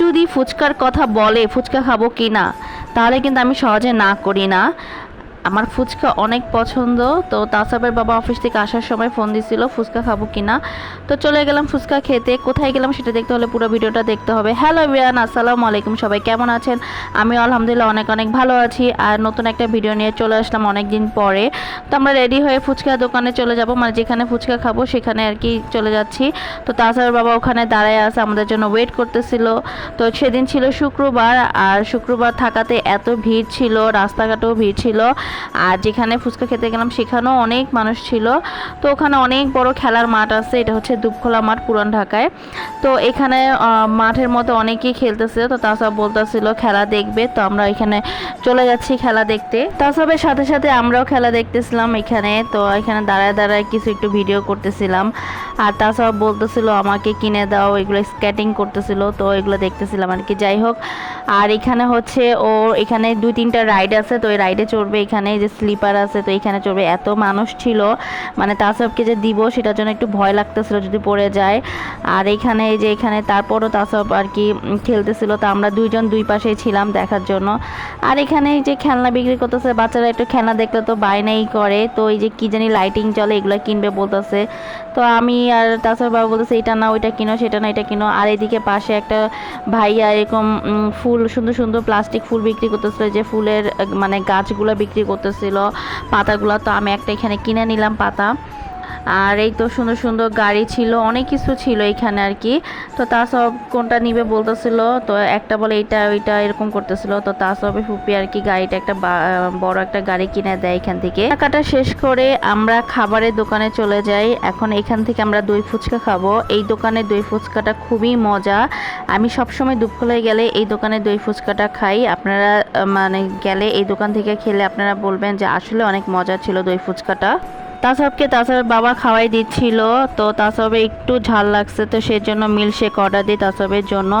যদি ফুচকার কথা বলে ফুচকা খাব কি না তাহলে কিন্তু আমি সহজে না করি না। আমার ফুচকা অনেক পছন্দ। তো তাসাবের বাবা অফিস থেকে আসার সময় ফোন দিছিল, ফুচকা খাব কিনা তো চলে গেলাম ফুচকা খেতে। কোথায় গেলাম সেটা দেখতে হলে পুরো ভিডিওটা দেখতে হবে। হ্যালো বিয়ান আসসালামু আলাইকুম সবাই, কেমন আছেন? আমি আলহামদুলিল্লাহ অনেক অনেক ভালো আছি। আর নতুন একটা ভিডিও নিয়ে চলে আসলাম অনেক দিন পরে। তো আমরা রেডি হয়ে ফুচকা দোকানে চলে যাব। মানে যেখানে ফুচকা খাব সেখানে আর কি চলে যাচ্ছি। তো তাসাবের বাবা ওখানে দাঁড়ায় আছে, আমাদের জন্য ওয়েট করতেছিল। তো সেদিন ছিল শুক্রবার। আর শুক্রবার থাকাতে এত ভিড় ছিল, রাস্তাঘাটেও ভিড় ছিল। আর যেখানে ফুচকা খেতে গেলাম, সেখানেও অনেক মানুষ ছিল। তো ওখানে অনেক বড় খেলার মাঠ আছে, এটা হচ্ছে দুপখোলা মাঠ পুরান ঢাকায়। তো এখানে মাঠের মধ্যে অনেকেই খেলতেছে, তো তাসব বলতেছিল, খেলা দেখবে। তো আমরা এখানে চলে যাচ্ছি খেলা দেখতে। তাসবের সাথে সাথে আমরাও খেলা দেখতেছিলাম এখানে, তো এখানে দাঁড়ায় দাঁড়ায় কিছু একটু ভিডিও করতেছিলাম। আর তাসব বলতেছিল, আমাকে কিনে দাও, এগুলো স্কেটিং করতেছিল। তো এগুলো দেখতেছিলাম আর কি। যাই হোক, আর এখানে হচ্ছে ও, এখানে দুই তিনটা রাইড আছে। তো ওই রাইডে চড়বে এখানে যে স্লিপার আছে, তো এখানে চড়বে। এত মানুষ ছিল। মানে তাসবকে যে দিব, সেটার জন্য একটু ভয় লাগতেছিল যদি পড়ে যায়। আর এখানে, এই যে এখানে, তারপরও তাসব আর কি খেলতেছিল। তো আমরা দুইজন দুই পাশেই ছিলাম দেখার জন্য। আর এখানে এই যে খেলনা বিক্রি করতেছে, বাচ্চারা একটু খেলনা দেখলে তো বায়নাই করে। তো এই যে কি জানি লাইটিং চলে, এগুলো কিনবে বলতেছে। তো আমি আর তাছাড়া বাবা বলতেছে এটা না ওইটা কিনো, সেটা না এটা কিনো। আর এদিকে পাশে একটা ভাইয়া এরকম ফুল, সুন্দর সুন্দর প্লাস্টিক ফুল বিক্রি করতেছিল, যে ফুলের মানে গাছগুলো বিক্রি করতেছিল, পাতাগুলো। তো আমি একটা এখানে কিনে নিলাম পাতা। আর এই তো সুন্দর সুন্দর গাড়ি ছিল, অনেক কিছু ছিল এখানে আর কি। তো তা সব কোনটা নিবে বলতেছিল, তো একটা বলে এইটা, ওইটা এরকম করতেছিল। তো তা সবে ফুপি আর কি গাড়িটা একটা বড় একটা গাড়ি কিনে দেয় এখান থেকে। টাকাটা শেষ করে আমরা খাবারের দোকানে চলে যাই। এখন এখান থেকে আমরা দই ফুচকা খাব। এই দোকানে দই ফুচকাটা খুবই মজা। আমি সবসময় দুপুরবেলায় গেলে এই দোকানে দই ফুচকাটা খাই। আপনারা মানে গেলে এই দোকান থেকে খেলে আপনারা বলবেন যে আসলে অনেক মজা ছিল দই ফুচকাটা। তাসবকে তাসবের বাবা খাওয়াই দিচ্ছিল, তো তাসবে একটু ঝাল লাগছে, তো সেই জন্য মিল্কশেক অর্ডার দিই তাসবের জন্য।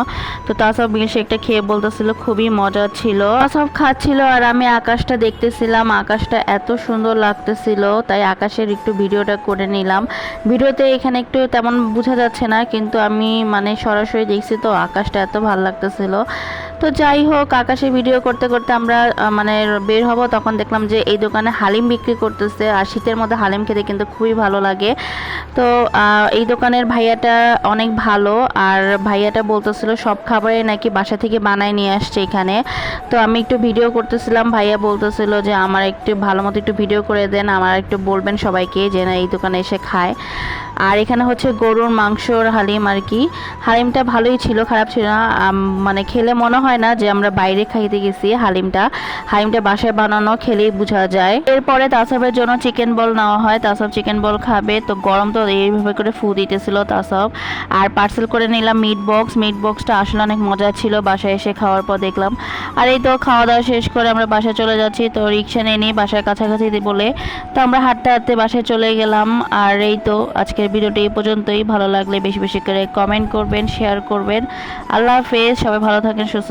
তো তাসব মিল্কশেকটা খেয়ে বলতেছিল, খুবই মজা ছিল। তাসব খাচ্ছিল আর আমি আকাশটা দেখতেছিলাম, আকাশটা এত সুন্দর লাগতেছিল, তাই আকাশের একটু ভিডিওটা করে নিলাম। ভিডিওতে এখানে একটু তেমন বোঝা যাচ্ছে না, কিন্তু আমি মানে সরাসরি দেখছি তো আকাশটা এত ভালো লাগতেছিল। তো যাই হোক, আকাশে ভিডিও করতে করতে আমরা মানে বের হব, তখন দেখলাম যে এই দোকানে হালিম বিক্রি করতেছে, আর শীতের মধ্যে হালিম খেতে কিন্তু খুবই ভালো লাগে। তো এই দোকানের ভাইয়াটা অনেক ভালো, আর ভাইয়াটা বলতেছিল, সব খাবারে নাকি বাসা থেকে বানায় নিয়ে আসছে এখানে। তো আমি একটু ভিডিও করতেছিলাম, ভাইয়া বলতেছিল যে, আমার একটু ভালো মতো একটু ভিডিও করে দেন, আমার একটু বলবেন সবাইকে যে না, এই দোকানে এসে খায়। আর এখানে হচ্ছে গরুর মাংসর হালিম আর কি। হালিমটা ভালোই ছিল, খারাপ ছিল না মানে খেলে মনে হয় না যে আমরা বাইরে খাইতে গেছি হালিমটা। হালিমটা বাসায় বানানো খেলেই বোঝা যায়। এরপরে তাসবের জন্য চিকেন বল নেওয়া হয়। তাসব চিকেন বল খাবে। তো গরম তো এইভাবে করে ফু দিতেছিল তাসব। আর পার্সেল করে নিলাম মিট বক্স মিট বক্সটা আসলে অনেক মজা ছিল। বাসায় এসে খাওয়ার পর দেখলাম। আর এই তো খাওয়া দাওয়া শেষ করে আমরা বাসায় চলে যাচ্ছি। তো রিক্সা নিই বাসার কাছাকাছি বলে তো আমরা হাঁটতে হাঁটতে বাসায় চলে গেলাম। আর এই তো আজকের ভিডিওটি এই পর্যন্তই। ভালো লাগলে বেশি বেশি করে কমেন্ট করবেন শেয়ার করবেন। আল্লাহ হাফেজ। সবাই ভালো থাকেন, সুস্থ